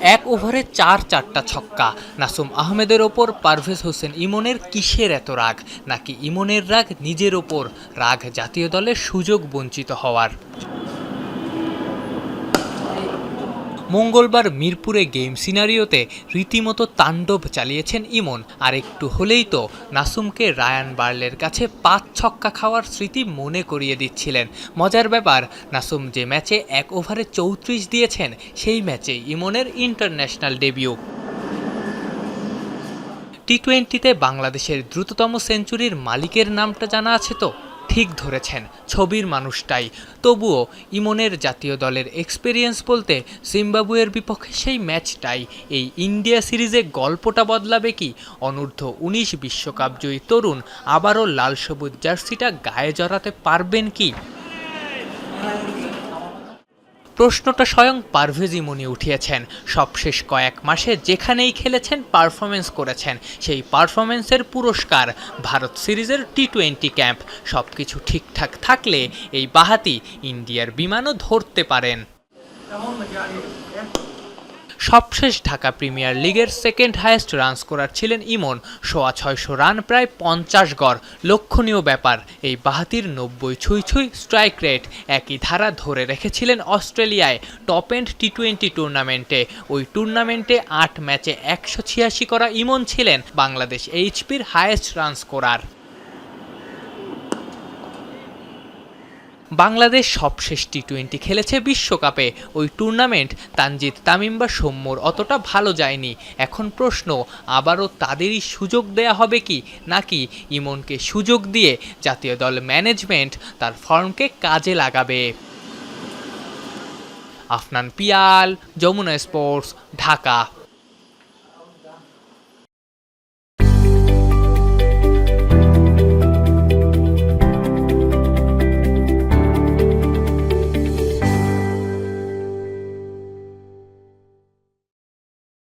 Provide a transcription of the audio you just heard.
এক ওভারে চার চারটা ছক্কা। নাসুম আহমেদের ওপর পারভেজ হোসেন ইমনের কিসের এত রাগ? নাকি ইমনের রাগ নিজের ওপর? রাগ জাতীয় দলের সুযোগ বঞ্চিত হওয়ার। মঙ্গলবার মিরপুরে গেম সিনারিওতে রীতিমতো তাণ্ডব চালিয়েছেন ইমন। আর একটু হলেই তো নাসুমকে রায়ান বার্লের কাছে পাঁচ ছক্কা খাওয়ার স্মৃতি মনে করিয়ে দিচ্ছিলেন। মজার ব্যাপার, নাসুম যে ম্যাচে এক ওভারে চৌত্রিশ দিয়েছেন, সেই ম্যাচে ইমনের ইন্টারন্যাশনাল ডেবিউ। টি টোয়েন্টিতে বাংলাদেশের দ্রুততম সেঞ্চুরির মালিকের নামটা জানা আছে তো? ঠিক ধরেছেন ছবির মানুষটাই। তবুও ইমনের জাতীয় দলের এক্সপেরিয়েন্স বলতে জিম্বাবুয়ের বিপক্ষে সেই ম্যাচটাই। এই ইন্ডিয়া সিরিজে গল্পটা বদলাবে কি? অনূর্ধ্ব উনিশ বিশ্বকাপ জয়ী তরুণ আবারও লাল সবুজ জার্সিটা গায়ে জড়াতে পারবেন কি? প্রশ্নটা স্বয়ং পারভেজ মনে উঠিয়েছেন। সবশেষ কয়েক মাসে যেখানেই খেলেছেন পারফরমেন্স করেছেন। সেই পারফরমেন্সের পুরস্কার ভারত সিরিজের টি টোয়েন্টি ক্যাম্প সব কিছু ঠিকঠাক থাকলে এই বাহাতি ইন্ডিয়ার বিমানও ধরতে পারেন। সবশেষ ঢাকা প্রিমিয়ার লিগের সেকেন্ড হায়েস্ট রান স্কোরার ছিলেন ইমন। সোয়া ছয়শো রান, প্রায় পঞ্চাশ গড়। লক্ষণীয় ব্যাপার, এই বাহাতির নব্বই ছুঁই ছুঁই স্ট্রাইক রেট একই ধারা ধরে রেখেছিলেন অস্ট্রেলিয়ায় টপ এন্ড টি টোয়েন্টি টুর্নামেন্টে। ওই টুর্নামেন্টে আট ম্যাচে একশো ছিয়াশি করা ইমন ছিলেন বাংলাদেশ এইচপির হায়েস্ট রান স্কোরার। বাংলাদেশ সবশেষ টি টোয়েন্টি খেলেছে বিশ্বকাপে। ওই টুর্নামেন্ট তানজিদ তামিম বা সৌম্যর অতটা ভালো যায়নি। এখন প্রশ্ন, আবারও তাদেরই সুযোগ দেয়া হবে কি? নাকি ইমনকে সুযোগ দিয়ে জাতীয় দল ম্যানেজমেন্ট তার ফর্মকে কাজে লাগাবে? আফনান পিয়াল, যমুনা স্পোর্টস, ঢাকা।